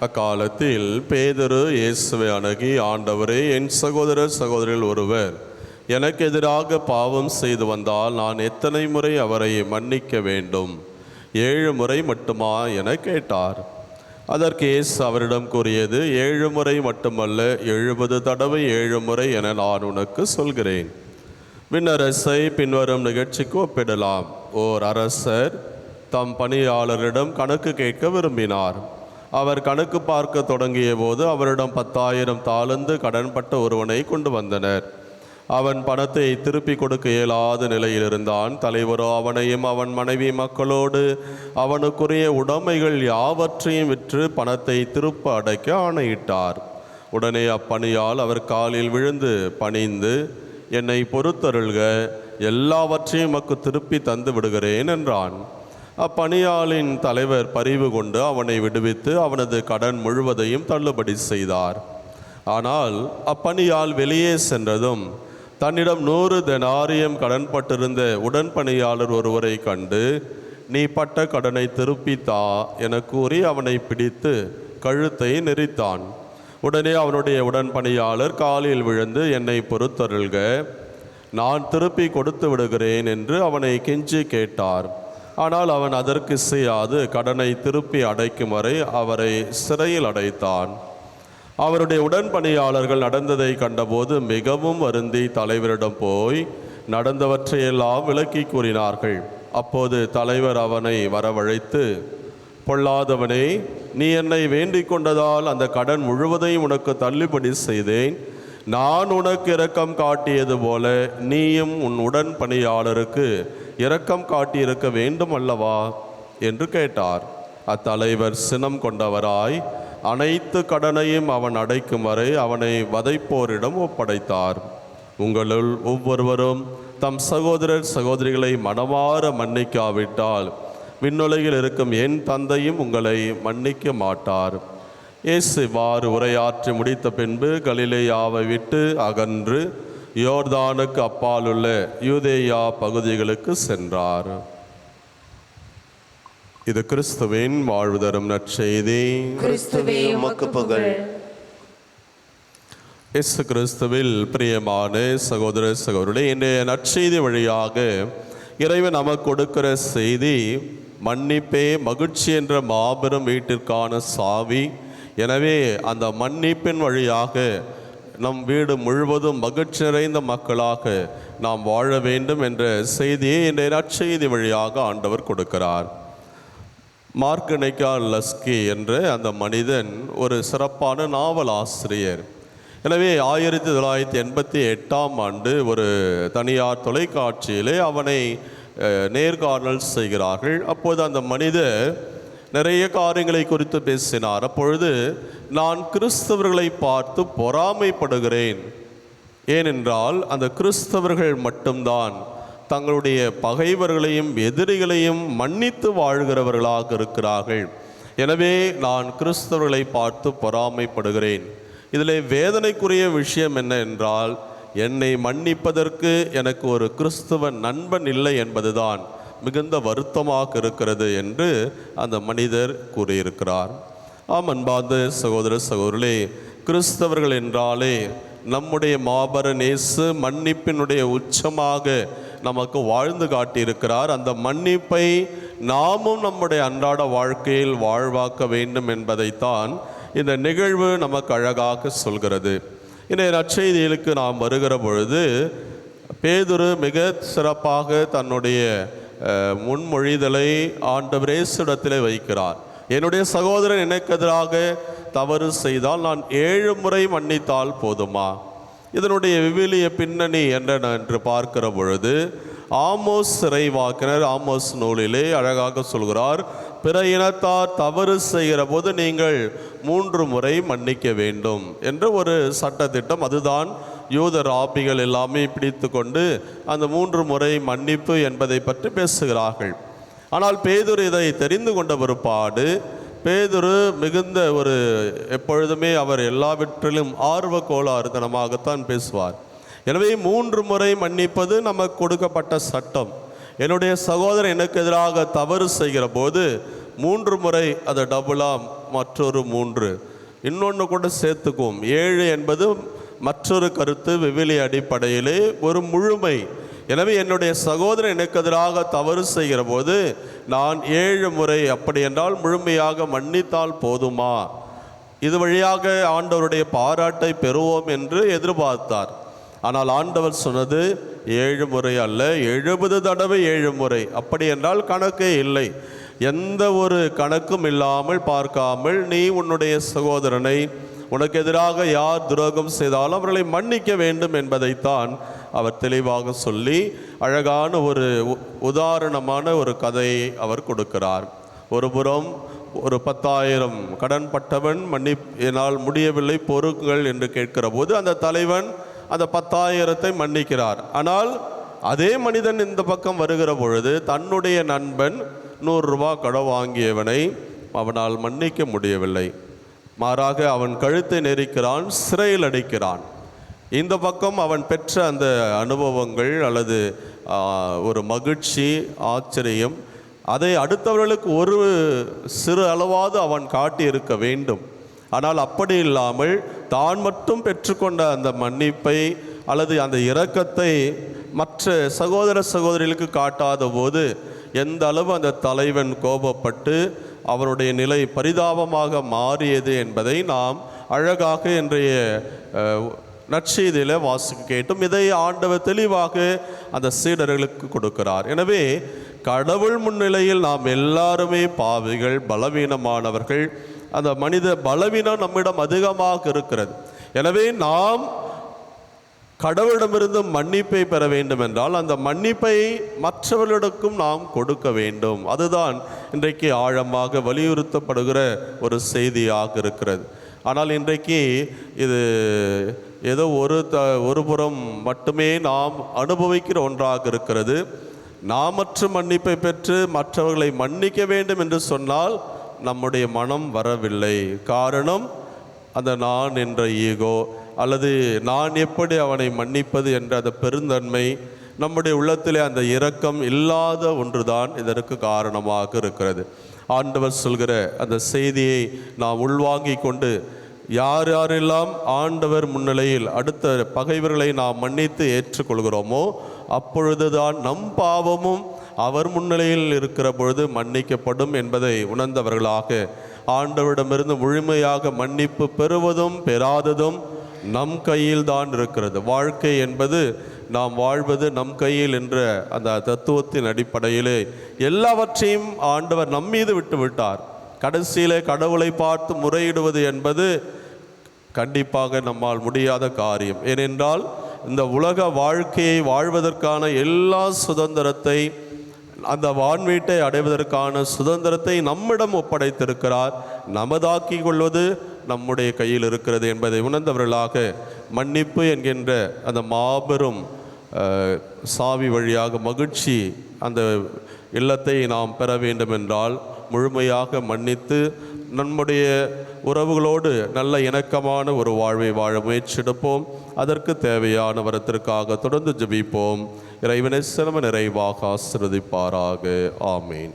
அக்காலத்தில் பேதரு இயேசுவை அணுகி ஆண்டவரே என் சகோதர சகோதரில் ஒருவர் எனக்கு எதிராக பாவம் செய்து வந்தால் நான் எத்தனை முறை அவரை மன்னிக்க வேண்டும்? ஏழு முறை மட்டுமா? என கேட்டார். அதற்கு இயேசு அவரிடம் கூறியது ஏழு முறை மட்டுமல்ல எழுபது தடவை ஏழு முறை என நான் உனக்கு சொல்கிறேன். விண்ணரசை பின்வரும் நிகழ்ச்சிக்கு ஒப்பிடலாம். ஓர் அரசர் தம் பணியாளரிடம் கணக்கு கேட்க விரும்பினார். அவர் கணக்கு பார்க்க தொடங்கிய போது அவரிடம் பத்தாயிரம் தாளந்து கடன்பட்ட ஒருவனை கொண்டு வந்தனர். அவன் பணத்தை திருப்பி கொடுக்க இயலாத நிலையில் இருந்தான். தலைவரோ அவனையும் அவன் மனைவி மக்களோடு அவனுக்குரிய உடைமைகள் யாவற்றையும் விற்று பணத்தை திருப்ப அடைக்க ஆணையிட்டார். உடனே அப்பணியால் அவர் காலில் விழுந்து பணிந்து என்னை பொறுத்தருள்க எல்லாவற்றையும் மக்கு திருப்பி தந்து விடுகிறேன் என்றான். அப்பணியாளின் தலைவர் பரிவு கொண்டு அவனை விடுவித்து அவனது கடன் முழுவதையும் தள்ளுபடி செய்தார். ஆனால் அப்பணியால் வெளியே சென்றதும் தன்னிடம் நூறு தெனாரியம் கடன்பட்டிருந்த உடன்பணியாளர் ஒருவரை கண்டு நீ பட்ட கடனை திருப்பி தா என கூறி அவனை பிடித்து கழுத்தை நெரித்தான். உடனே அவனுடைய உடன்பணியாளர் காலில் விழுந்து என்னை பொறுத்தருள்க நான் திருப்பி கொடுத்து விடுகிறேன் என்று அவனை கெஞ்சி கேட்டார். ஆனால் அவன் அதற்கு செய்யாது கடனை திருப்பி அடைக்கும் வரை அவரை சிறையில் அடைத்தான். அவருடைய உடன்பணியாளர்கள் நடந்ததை கண்டபோது மிகவும் வருந்தி தலைவரிடம் போய் நடந்தவற்றையெல்லாம் விளக்கி கூறினார்கள். அப்போது தலைவர் அவனை வரவழைத்து பொல்லாதவனே நீ என்னை வேண்டிக் கொண்டதால் அந்த கடன் முழுவதையும் உனக்கு தள்ளுபடி செய்தேன். நான் உனக்கு இரக்கம் காட்டியது போல நீயும் உன் உடன்பணியாளருக்கு இரக்கம் காட்டியிருக்க வேண்டும் அல்லவா என்று கேட்டார். அத்தலைவர் சினம் கொண்டவராய் அனைத்து கடனையும் அவன் அடைக்கும் வரை அவனை வதைப்போரிடம் ஒப்படைத்தார். உங்களுள் ஒவ்வொருவரும் தம் சகோதரர் சகோதரிகளை மனமாற மன்னிக்காவிட்டால் விண்ணுலகில் இருக்கும் என் தந்தையும் உங்களை மன்னிக்க மாட்டார். இயேசு இவ்வாறு உரையாற்றி முடித்த பின்பு கலிலேயாவை விட்டு அகன்று யோர்தானுக்கு அப்பாலுள்ள யூதேயா பகுதிகளுக்கு சென்றார். இது கிறிஸ்துவின் வாழ்வு தரும் நற்செய்தி. கிறிஸ்துவே உமக்கு புகழ். இயேசு கிறிஸ்துவில் பிரியமான சகோதர சகோதரர்களே இன்றைய நற்செய்தி வழியாக இறைவன் நமக்கு கொடுக்கிற செய்தி மன்னிப்பே மகிழ்ச்சி என்ற மாபெரும் வீட்டிற்கான சாவி எனவே அந்த மன்னிப்பின் வழியாக நம் வீடு முழுவதும் மகிழ்ச்சி நிறைந்த மக்களாக நாம் வாழ வேண்டும் என்ற செய்தியை இன்றைய நற்செய்தி வழியாக ஆண்டவர் கொடுக்கிறார். மார்க்கனைக்கா லஸ்கி என்ற அந்த மனிதன் ஒரு சிறப்பான நாவல் ஆசிரியர். எனவே ஆயிரத்தி தொள்ளாயிரத்தி எண்பத்தி எட்டாம் ஆண்டு ஒரு தனியார் தொலைக்காட்சியிலே அவனை நேர்காணல் செய்கிறார்கள். அப்போது அந்த மனிதர் நிறைய காரியங்களை குறித்து பேசினார். அப்பொழுது நான் கிறிஸ்தவர்களை பார்த்து பொறாமைப்படுகிறேன். ஏனென்றால் அந்த கிறிஸ்தவர்கள் மட்டும்தான் தங்களுடைய பகைவர்களையும் எதிரிகளையும் மன்னித்து வாழ்கிறவர்களாக இருக்கிறார்கள். எனவே நான் கிறிஸ்தவர்களை பார்த்து பொறாமைப்படுகிறேன். இதில் வேதனைக்குரிய விஷயம் என்ன என்றால் என்னை மன்னிப்பதற்கு எனக்கு ஒரு கிறிஸ்துவ நண்பன் இல்லை என்பதுதான். மிகுந்த வருத்தமாக இருக்கிறது என்று அந்த மனிதர் கூறியிருக்கிறார். ஆம் அன்பார்ந்த சகோதர சகோதரே கிறிஸ்தவர்கள் என்றாலே நம்முடைய மாபர நேசு மன்னிப்பினுடைய உச்சமாக நமக்கு வாழ்ந்து காட்டியிருக்கிறார். அந்த மன்னிப்பை நாமும் நம்முடைய அன்றாட வாழ்க்கையில் வாழ்வாக்க வேண்டும் என்பதைத்தான் இந்த நிகழ்வு நமக்கு அழகாக சொல்கிறது. இன்றைய நற்செய்திகளுக்கு நாம் வருகிற பொழுது பேதுரு மிக சிறப்பாக தன்னுடைய முன்மொழிதலை ஆண்டவரே இயேசுவிடத்திலே வைக்கிறார். என்னுடைய சகோதரன் எனக்கு எதிராக தவறு செய்தால் நான் ஏழு முறை மன்னித்தால் போதுமா? இதனுடைய விவிலிய பின்னணி என்ன என்று பார்க்கிற பொழுது ஆமோஸ் சிறைவாக்கினர் ஆமோஸ் நூலிலே அழகாக சொல்கிறார் பிற இனத்தார் தவறு செய்கிற போது நீங்கள் மூன்று முறை மன்னிக்க வேண்டும் என்ற ஒரு சட்டத்திட்டம் அதுதான் யூத ராபிகள் எல்லாமே பிடித்து கொண்டு அந்த மூன்று முறை மன்னிப்பு என்பதை பற்றி பேசுகிறார்கள். ஆனால் பேதுரு இதை தெரிந்து கொண்ட பிற்பாடு பேதுரு மிகுந்த ஒரு எப்பொழுதுமே அவர் எல்லாவற்றிலும் ஆர்வ கோளாறுதனமாகத்தான் பேசுவார். எனவே மூன்று முறை மன்னிப்பது நமக்கு கொடுக்கப்பட்ட சட்டம். என்னுடைய சகோதரன் எனக்கு எதிராக தவறு செய்கிற போது மூன்று முறை அதை டபுளாக மற்றொரு மூன்று இன்னொன்று கூட சேர்த்துக்குவோம். ஏழு என்பது மற்றொரு கருத்து விவிலி அடிப்படையிலே ஒரு முழுமை. எனவே என்னுடைய சகோதரன் எனக்கு எதிராக தவறு செய்கிற போது நான் ஏழு முறை அப்படி என்றால் முழுமையாக மன்னித்தால் போதுமா? இது வழியாக ஆண்டவருடைய பாராட்டை பெறுவோம் என்று எதிர்பார்த்தார். ஆனால் ஆண்டவர் சொன்னது ஏழு முறை அல்ல எழுபது தடவை ஏழு முறை. அப்படி என்றால் கணக்கே இல்லை. எந்த ஒரு கணக்கும் இல்லாமல் பார்க்காமல் நீ உன்னுடைய சகோதரனை உனக்கு எதிராக யார் துரோகம் செய்தாலும் அவர்களை மன்னிக்க வேண்டும் என்பதைத்தான் அவர் தெளிவாக சொல்லி அழகான ஒரு உ- உதாரணமான ஒரு கதையை அவர் கொடுக்கிறார். ஒருபுறம் ஒரு பத்தாயிரம் கடன் பட்டவன் மன்னி என்னால் முடியவில்லை பொறுக்குங்கள் என்று கேட்கிற போது அந்த தலைவன் அந்த பத்தாயிரத்தை மன்னிக்கிறார். ஆனால் அதே மனிதன் இந்த பக்கம் வருகிற பொழுது தன்னுடைய நண்பன் நூறுரூபா கடன் வாங்கியவனை அவனால் மன்னிக்க முடியவில்லை. மாறாக அவன் கழுத்தை நெரிக்கிறான் சிறையில் அடைக்கிறான். இந்த பக்கம் அவன் பெற்ற அந்த அனுபவங்கள் அல்லது ஒரு மகிழ்ச்சி ஆச்சரியம் அதை அடுத்தவர்களுக்கு ஒரு சிறு அளவாவது அவன் காட்டி இருக்க வேண்டும். ஆனால் அப்படி இல்லாமல் தான் மட்டும் பெற்றுக்கொண்ட அந்த மன்னிப்பை அல்லது அந்த இரக்கத்தை மற்ற சகோதர சகோதரிகளுக்கு காட்டாத போது எந்த அளவு அந்த தலைவன் கோபப்பட்டு அவருடைய நிலை பரிதாபமாக மாறியது என்பதை நாம் அழகாக இன்றைய நற்செய்தியில் வாசிக்க கேட்டும். இதை ஆண்டவர் தெளிவாக அந்த சீடர்களுக்கு கொடுக்கிறார். எனவே கடவுள் முன்னிலையில் நாம் எல்லாருமே பாவிகள் பலவீனமானவர்கள். அந்த மனித பலவீனம் நம்மிடம் அதிகமாக இருக்கிறது. எனவே நாம் கடவுளிடமிருந்து மன்னிப்பை பெற வேண்டும் என்றால் அந்த மன்னிப்பை மற்றவர்களுக்கும் நாம் கொடுக்க வேண்டும். அதுதான் இன்றைக்கு ஆழமாக வலியுறுத்தப்படுகிற ஒரு செய்தியாக இருக்கிறது. ஆனால் இன்றைக்கு இது ஏதோ ஒரு த ஒரு புறம் மட்டுமே நாம் அனுபவிக்கிற ஒன்றாக இருக்கிறது. நாமற்ற மன்னிப்பை பெற்று மற்றவர்களை மன்னிக்க வேண்டும் என்று சொன்னால் நம்முடைய மனம் வரவில்லை. காரணம் அந்த நான் என்ற ஈகோ அல்லது நான் எப்படி அவனை மன்னிப்பது என்ற அந்த பெருந்தன்மை நம்முடைய உள்ளத்திலே அந்த இரக்கம் இல்லாத ஒன்றுதான் இதற்கு காரணமாக இருக்கிறது. ஆண்டவர் சொல்கிற அந்த செய்தியை நாம் உள்வாங்கி கொண்டு யார் யாரெல்லாம் ஆண்டவர் முன்னிலையில் அடுத்த பகைவர்களை நாம் மன்னித்து ஏற்றுக்கொள்கிறோமோ அப்பொழுதுதான் நம் பாவமும் அவர் முன்னிலையில் இருக்கிற பொழுது மன்னிக்கப்படும் என்பதை உணர்ந்தவர்களாக ஆண்டவரிடமிருந்து முழுமையாக மன்னிப்பு பெறுவதும் பெறாததும் நம் கையில் தான் இருக்கிறது. வாழ்க்கை என்பது நாம் வாழ்வது நம் கையில் என்ற அந்த தத்துவத்தின் அடிப்படையிலே எல்லாவற்றையும் ஆண்டவர் நம் மீது விட்டு விட்டார் கடைசியிலே கடவுளை பார்த்து முறையிடுவது என்பது கண்டிப்பாக நம்மால் முடியாத காரியம். ஏனென்றால் இந்த உலக வாழ்க்கையை வாழ்வதற்கான எல்லா சுதந்திரத்தை அந்த வான்வீட்டை அடைவதற்கான சுதந்திரத்தை நம்மிடம் ஒப்படைத்திருக்கிறார். நமதாக்கிக் கொள்வது நம்முடைய கையில் இருக்கிறது என்பதை உணர்ந்தவர்களாக மன்னிப்பு என்கின்ற அந்த மாபெரும் சாவி வழியாக மகிழ்ச்சி அந்த இல்லத்தை நாம் பெற வேண்டுமென்றால் முழுமையாக மன்னித்து நம்முடைய உறவுகளோடு நல்ல இணக்கமான ஒரு வாழ்வை வாழ முயற்சிடுப்போம். அதற்கு தேவையான வரத்திற்காக தொடர்ந்து ஜெபிப்போம். இறைவனை சிரம நிறைவாக ஆசிரதிப்பாராக ஆமீன்.